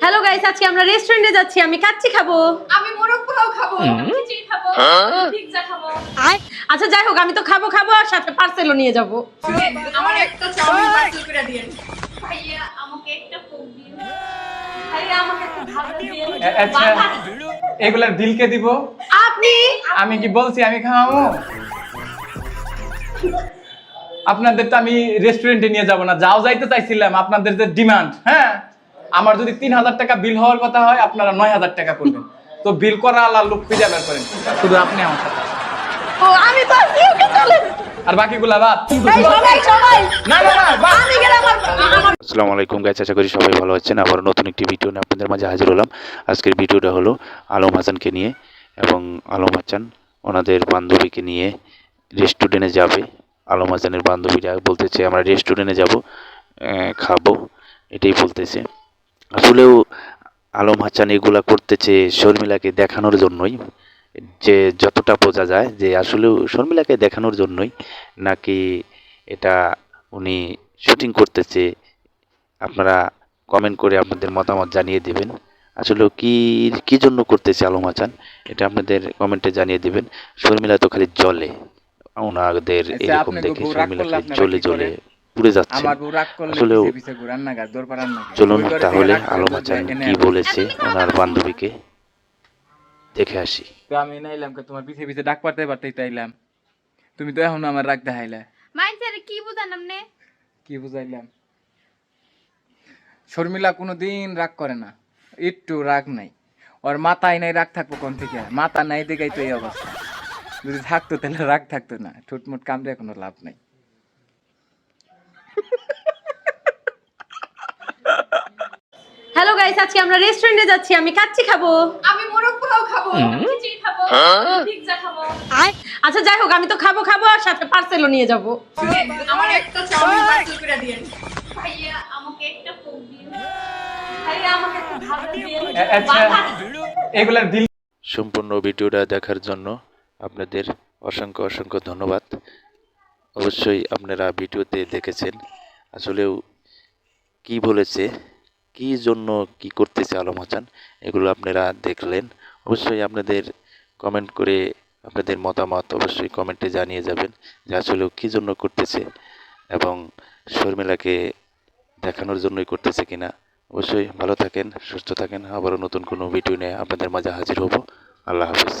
Hello guys আজকে আমরা রেস্টুরেন্টে যাচ্ছি। আমি কাচ্চি খাব। আমি মোরগ পোলাও খাব খিচুড়ি খাব পিৎজা খাব। আচ্ছা যাই হোক আমি তো খাব খাব আর সাথে পার্সেলও নিয়ে যাব। আমার একটা চাউমিন পার্সেল করে দিন ভাইয়া আমাকে একটা কোক দিন ভাইয়া আমাকে একটু ভালো দিন আচ্ছা এগুলার বিল কে দিব? আপনি? আমি কি বলছি আমি খাওয়াবো? আপনাদের তো আমি রেস্টুরেন্টে নিয়ে যাব না। যাও যাইতে চাইছিলাম আপনাদের যে ডিমান্ড হ্যাঁ? আমার যদি তিন হাজার টাকা বিল হওয়ার কথা হয় আপনারা নয় হাজার টাকা করবেন। তো বিল করা আল্লাহ লোক খুঁজে বের করেন। শুধু আপনি আমার সাথে। ও আমি তো আর বাকিগুলা বাদ। সবাই সবাই। না না না আমি গেলে আমার আমার আসসালামু আলাইকুম গাইস আশা করি সবাই ভালো আছেন। আবার নতুন একটি ভিডিও নিয়ে আপনাদের মাঝে হাজির হলাম। আজকের ভিডিওটা হলো আলম হাসানকে নিয়ে এবং আলম হাসান ওনাদের বান্ধবীকে নিয়ে রেস্টুরেন্টে যাবে। আলম হাসানের বান্ধবীরা বলতেছে আমরা রেস্টুরেন্টে যাব খাব। এটাই বলতেছে। আসলেও আলম হাসান এগুলা করতেছে শর্মিলাকে দেখানোর জন্যই যে যতটা বোঝা যায় যে আসলেও শর্মিলাকে দেখানোর জন্যই নাকি এটা উনি শুটিং করতেছে। আপনারা কমেন্ট করে আপনাদের মতামত জানিয়ে দেবেন। আসলে কি কি জন্য করতেছে আলম হাসান? এটা আপনাদের কমেন্টে জানিয়ে দিবেন। শর্মিলা তো খালি জলে ওনাদের আচ্ছা, এরকম দেখে শর্মিলা খালি জ্বলে করেন? পুড়ে যাচ্ছে। আমার বউ রাগ করলে আসলেও না না চলুন তাহলে আলম বলবে, কি বলেছে ওনার বান্ধবীকে? দেখে আসি। আমি নাইলাম কে তোমার পিছে পিছে ডাক পারতে পারতেই তাইলাম তুমি তো এখন আমার রাগ দেখাইলা। মাইন্ডসেট কি বুঝান আপনি কি বুঝাইলাম? শর্মিলা কোনোদিন রাগ করে না একটু রাগ নাই। ওর মাথায় নাই রাগ থাকব কোন থেকে? মাথা নাই দেখাই তো এই অবস্থা। যদি থাকতো তাহলে রাগ থাকতো না ঠুটমুট কামড়ে কোনো লাভ নাই হ্যালো গাইস আজকে আমরা রেস্টুরেন্টে যাচ্ছি আমি কাচ্চি খাব। আমি মোরগ পোলাও খাব খিচুড়ি খাব পিৎজা খাব। আচ্ছা যাই হোক আমি তো খাব খাব আর সাথে পার্সেলও নিয়ে যাব। আমার একটা চাউমিন পার্সেল করে দিন ভাইয়া আমাকে একটা কোক দিন। ভাইয়া আমাকে একটু ভালো দিন। আচ্ছা। এগুলার বিল সম্পূর্ণ ভিডিওটা দেখার জন্য আপনাদের অসংখ্য অসংখ্য ধন্যবাদ। অবশ্যই আপনারা ভিডিওতে দেখেছেন। আসলেও কি বলেছে? কি জন্য কি করতেছে আলম হাসান? এগুলো আপনারা দেখলেন। অবশ্যই আপনাদের কমেন্ট করে আপনাদের মতামত অবশ্যই কমেন্টে জানিয়ে যাবেন যে আসলেও কী জন্য করতেছে এবং শর্মিলাকে দেখানোর জন্যই করতেছে কিনা। অবশ্যই ভালো থাকেন, সুস্থ থাকেন। আবারও নতুন কোনো ভিডিও নিয়ে আপনাদের মাঝে হাজির হব। আল্লাহ হাফিজ।